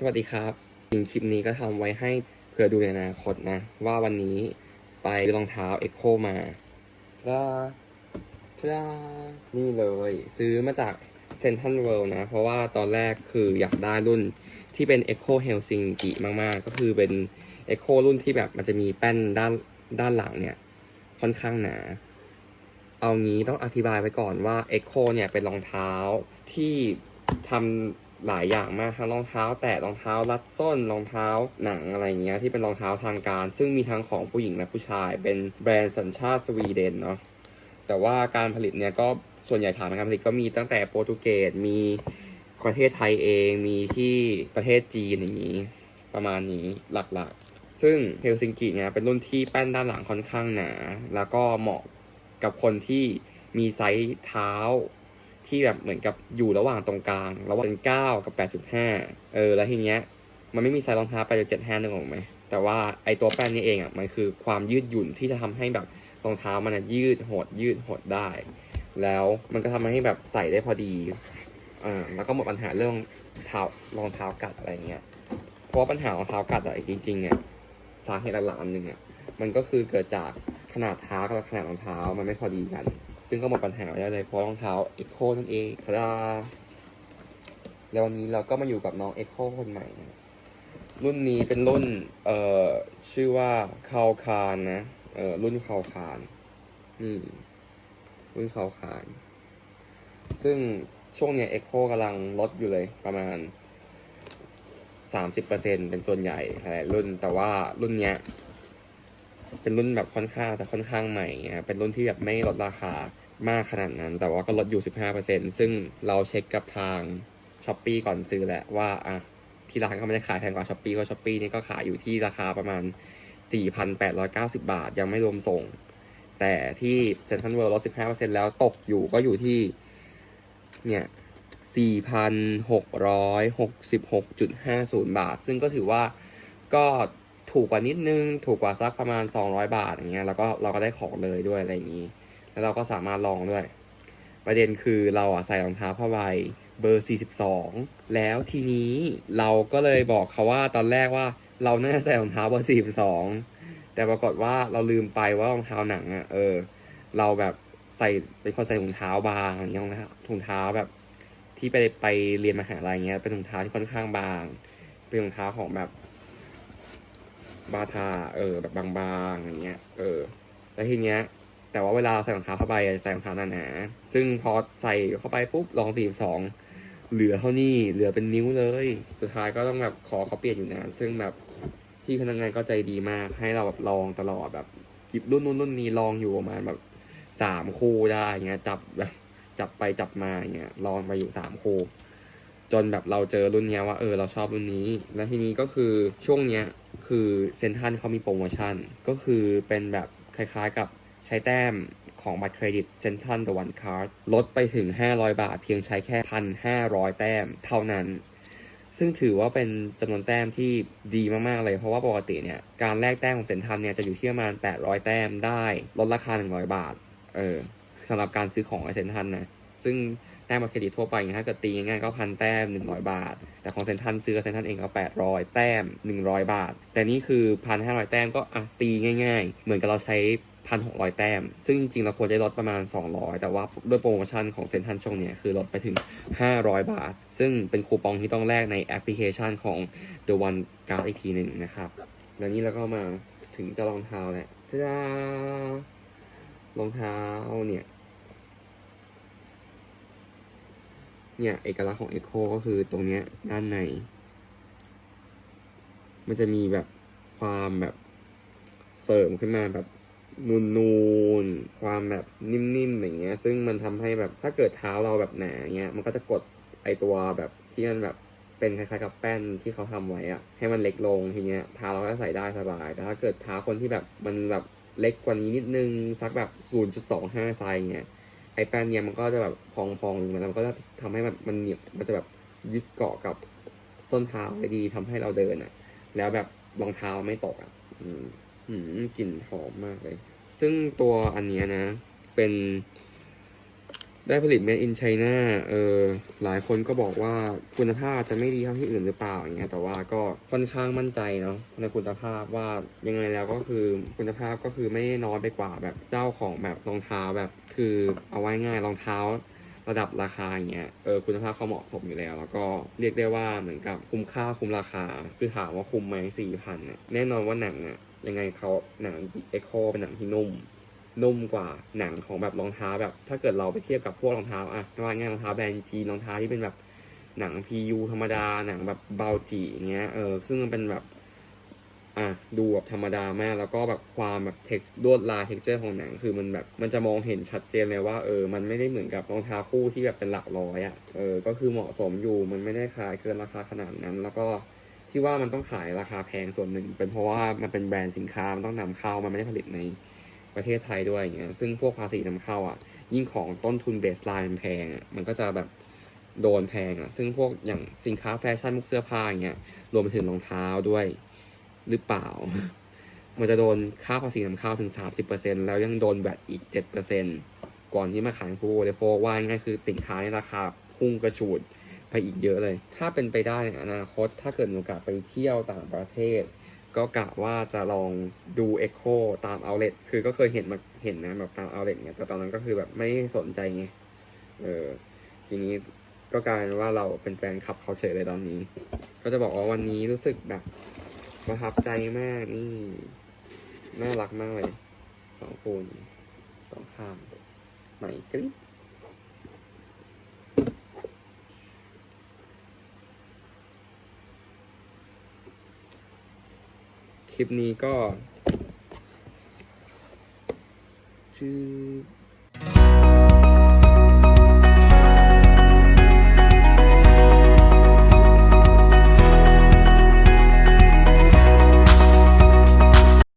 สวัสดีครับจริงคลิปนี้ก็ทำไว้ให้เผื่อดูในอนาคตนะ ว่าวันนี้ไปรองเท้า Echo มาจ้าจ้านี่เลย ซื้อมาจากเซนทันเวิลด์นะ เพราะว่าตอนแรกคืออยากได้รุ่นที่เป็น Echo Helsinki มากๆ ก็คือเป็น Echo รุ่นที่แบบมันจะมีแป้นด้านด้านหลังเนี่ย ค่อนข้างหนา เอางี้ต้องอธิบายไว้ก่อนว่า Echo เนี่ยเป็นรองเท้าที่ทำ หลายอย่างมากทั้งรองเท้า แตะรองเท้ารัดส้นรองเท้าหนังอะไรเงี้ยที่เป็นรองเท้าทางการ ซึ่งมีทั้งของผู้หญิงและผู้ชาย เป็นแบรนด์สัญชาติสวีเดนเนาะแต่ว่าการผลิตเนี่ยก็ส่วนใหญ่ฐานการผลิตก็มีตั้งแต่โปรตุเกสมีประเทศไทยเองมีที่ประเทศจีนอย่างนี้ประมาณนี้หลักๆ ซึ่งเฮลซิงกิเนี่ยเป็นรุ่นที่แป้นด้านหลังค่อนข้างหนา แล้วก็เหมาะกับคนที่มีไซส์เท้า ที่แบบเหมือนกับอยู่ระหว่างตรงกลาง ระหว่างเก้ากับแปดจุดห้าเออ แล้วทีเนี้ยมันไม่มีไซส์รองเท้าไปเจ็ดห้านึกออกไหมแต่ว่าไอตัวแป้นนี้เองอะมันคือความยืดหยุ่นที่จะทำให้แบบรองเท้ามันยืดหดยืดหดได้ แล้วมันก็ทำให้แบบใส่ได้พอดีอ่าแล้วก็หมดปัญหาเรื่องเท้ารองเท้ากัดอะไรเงี้ยเพราะว่าปัญหารองเท้ากัดอะจริงๆเนี่ยสาเหตุหลักๆอันหนึ่งอะมันก็คือเกิดจากขนาดเท้ากับขนาดรองเท้ามันไม่พอดีกัน ซึ่งก็หมดปัญหาไปได้เลยเพราะรองเท้า Echo นั่นเองทาดาแล้ววันนี้เราก็มาอยู่กับน้อง Echo คคนใหม่นะรุ่นนี้เป็นรุ่นเอ่อชื่อว่าคาวคานนะเอ่อรุ่นคาวคานนี่รุ่นคาวคาน ซึ่งช่วงเนี้ย Echo กำลังลดอยู่เลยประมาณ30%เป็นส่วนใหญ่หลายรุ่น แต่ว่ารุ่นเนี้ย เป็นรุ่นแบบค่อนข้างแต่ค่อนข้างใหม่นะเป็นรุ่นที่แบบไม่ลดราคามากขนาดนั้น แต่ว่าก็ลดอยู่ 15%ซึ่งเราเช็คกับทางช้อปปีก่อนซื้อแหละว่าอะที่ร้านก็ไม่ได้ขายแพงกว่าช้อปปีเพราะช้อปปีนี่ก็ขายอยู่ที่ราคาประมาณ 4,890 บาท ยังไม่รวมส่ง แต่ที่เซ็นทรัลเวิลด์ลด 15%แล้วตกอยู่ก็อยู่ที่ เนี่ย 4,666.50 บาท ซึ่งก็ถือว่าก็ ถูกกว่านิดนึง ถูกกว่าสักประมาณ 200 บาทอย่างเงี้ย แล้วก็เราก็ได้ของเลยด้วยอะไรอย่างงี้ แล้วเราก็สามารถลองด้วย ประเด็นคือเราอะใส่รองเท้าผ้าใบเบอร์ 42 แล้วทีนี้เราก็เลยบอกเขาว่าตอนแรกว่าเราน่าจะใส่รองเท้าเบอร์ 42 แต่ปรากฏว่าเราลืมไปว่ารองเท้าหนังอะเออ เราแบบใส่เป็นคนใส่ถุงเท้าบางอย่างเงี้ยถุงเท้าแบบ ที่ไปไปเรียนมหาลัยเงี้ยเป็นถุงเท้าที่ค่อนข้างบาง เป็นถุงเท้าของแบบ บาทา เออ แบบบางๆอย่างเงี้ย เออ แล้วทีเนี้ย แต่ว่าเวลาใส่รองเท้าเข้าไปใส่รองเท้าหนาๆซึ่งพอใส่เข้าไปปุ๊บลองสี่สองเหลือเท่านี้เหลือเป็นนิ้วเลย สุดท้ายก็ต้องแบบขอเขาเปลี่ยนอยู่นานซึ่งแบบพี่พนักงานก็ใจดีมาก ให้เราแบบลองตลอดแบบหยิบรุ่นนู้นรุ่นนี้ลองอยู่ประมาณแบบสามคู่ได้เงี้ยจับแบบจับไปจับมาเงี้ยลองไปอยู่สามคู่ จนแบบเราเจอรุ่นเนี้ยว่าเออเราชอบรุ่นนี้ แล้วทีนี้ก็คือช่วงเนี้ยคือเซนทันเขามีโปรโมชั่น ก็คือเป็นแบบคล้ายๆกับใช้แต้มของบัตรเครดิตเซนทัน The One Card ลดไปถึง 500 บาท เพียงใช้แค่ 1,500 แต้มเท่านั้น ซึ่งถือว่าเป็นจำนวนแต้มที่ดีมากๆเลย เพราะว่าปกติเนี่ยการแลกแต้มของเซนทันเนี่ยจะอยู่ที่ประมาณ 800 แต้มได้ ลดราคา 100 บาท เออสำหรับการซื้อของในเซนทันนะ ซึ่งแต้มบัตรเครดิตทั่วไปอย่างถ้าเกิดตีง่ายๆก็พันแต้ม 100 บาท แต่ของเซนทรันซื้อกับเซนทรันเองก็ 800 แต้ม 100 บาท แต่นี่คือ 1,500 แต้มก็อะตีง่าย ๆ เหมือนกับเราใช้ 1,600 แต้ม ซึ่งจริงๆ เราควรจะลดประมาณ 200 แต่ว่าด้วยโปรโมชั่นของเซนทรันช่วงเนี้ยคือลดไปถึง 500 บาท ซึ่งเป็นคูปองที่ต้องแลกในแอปพลิเคชันของ The One Card อีกทีหนึ่งนะครับแล้วนี่เราก็มาถึงจะรองเท้าแหล้วจ้ารองเท้าเนี่ย เนี่ย เอกลักษณ์ของ Echo ก็คือตรงเนี้ยด้านใน มันจะมีแบบความแบบเสริมขึ้นมาแบบนูนๆความแบบนิ่มๆอย่างเงี้ย ซึ่งมันทำให้แบบถ้าเกิดเท้าเราแบบหนาเงี้ย มันก็จะกดไอตัวแบบที่มันแบบเป็นคล้ายๆกับแป้นที่เขาทำไว้อะให้มันเล็กลงทีเนี้ยเท้าเราก็ใส่ได้สบาย แต่ถ้าเกิดเท้าคนที่แบบมันแบบเล็กกว่านี้นิดนึงสักแบบ 0.25ไซส์เงี้ย ไอแป้นเนี่ยมันก็จะแบบพองๆมันแล้วมันก็จะทำให้มันมันเหนียวมันจะแบบยึดเกาะกับส้นเท้าได้ดีทำให้เราเดินอะ แล้วแบบรองเท้าไม่ตกอะ อืมอืมกลิ่นหอมมากเลย ซึ่งตัวอันเนี้ยนะ เป็น ได้ผลิต made in China เออหลายคนก็บอกว่าคุณภาพจะไม่ดีเท่าที่อื่นหรือเปล่าอย่างเงี้ยแต่ว่าก็ค่อนข้างมั่นใจเนาะในคุณภาพว่ายังไงแล้วก็คือคุณภาพก็คือไม่น้อยไปกว่าแบบเจ้าของแบบรองเท้าแบบคือเอาไว้ง่ายรองเท้าระดับราคาอย่างเงี้ย เออคุณภาพเขาเหมาะสมอยู่แล้ว แล้วก็เรียกได้ว่าเหมือนกับคุ้มค่าคุ้มราคา คือถามว่าคุ้มไหมสี่พันเนี่ยแน่นอนว่าหนังอะยังไงเขาหนังเอ็กโคเป็นหนังที่นุ่ม นุ่มกว่าหนังของแบบรองเท้าแบบ ถ้าเกิดเราไปเทียบกับพวกรองเท้าอะว่าง่ายรองเท้าแบรนด์จีนรองเท้าที่เป็นแบบหนัง PU ธรรมดาหนังแบบเบาจีอย่างเงี้ยเออซึ่งมันเป็นแบบอะดูแบบธรรมดามาก แล้วก็แบบความแบบเท็กซ์ลวดลายเท็กเจอร์ของหนังคือมันแบบมันจะมองเห็นชัดเจนเลยว่าเออ มันไม่ได้เหมือนกับรองเท้าคู่ที่แบบเป็นหลักร้อยอะ่ะเออก็คือเหมาะสมอยู่มันไม่ได้ขายเกินราคาขนาดนั้น แล้วก็ที่ว่ามันต้องขายราคาแพงส่วนหนึ่ง เป็นเพราะว่ามันเป็นแบรนด์สินค้ามันต้องนำเข้ามันไม่ได้ผลิตใน ประเทศไทยด้วยอย่างเงี้ยซึ่งพวกภาษีนำเข้าอะ ยิ่งของต้นทุนเบสไลน์มันแพงอะมันก็จะแบบโดนแพงอะ ซึ่งพวกอย่างสินค้าแฟชั่นมุกเสื้อผ้าอย่างเงี้ยรวมไปถึงรองเท้าด้วยหรือเปล่า มันจะโดนค่าภาษีนำเข้าถึง 30%แล้วยังโดนแวดอีก 7%ก่อนที่มาขายผู้บริโภคว่าง่ายคือสินค้าในราคาพุ่งกระฉูดไปอีกเยอะเลย ถ้าเป็นไปได้ในอนาคต ถ้าเกิดมีโอกาสไปเที่ยวต่างประเทศ ก็กะว่าจะลองดู Echo ตาม outlet คือก็เคยเห็นมาเห็นนะแบบตาม outlet เนี่ยแต่ตอนนั้นก็คือแบบไม่สนใจไง เออ ทีนี้ก็กลายเป็นว่าเราเป็นแฟนคลับเขาเฉยเลยตอนนี้ ก็จะบอกว่าวันนี้รู้สึกแบบประทับใจมากนี่ น่ารักมากเลย สองคนสองข้างใหม่กริบ คลิปนี้ก็ชื่อ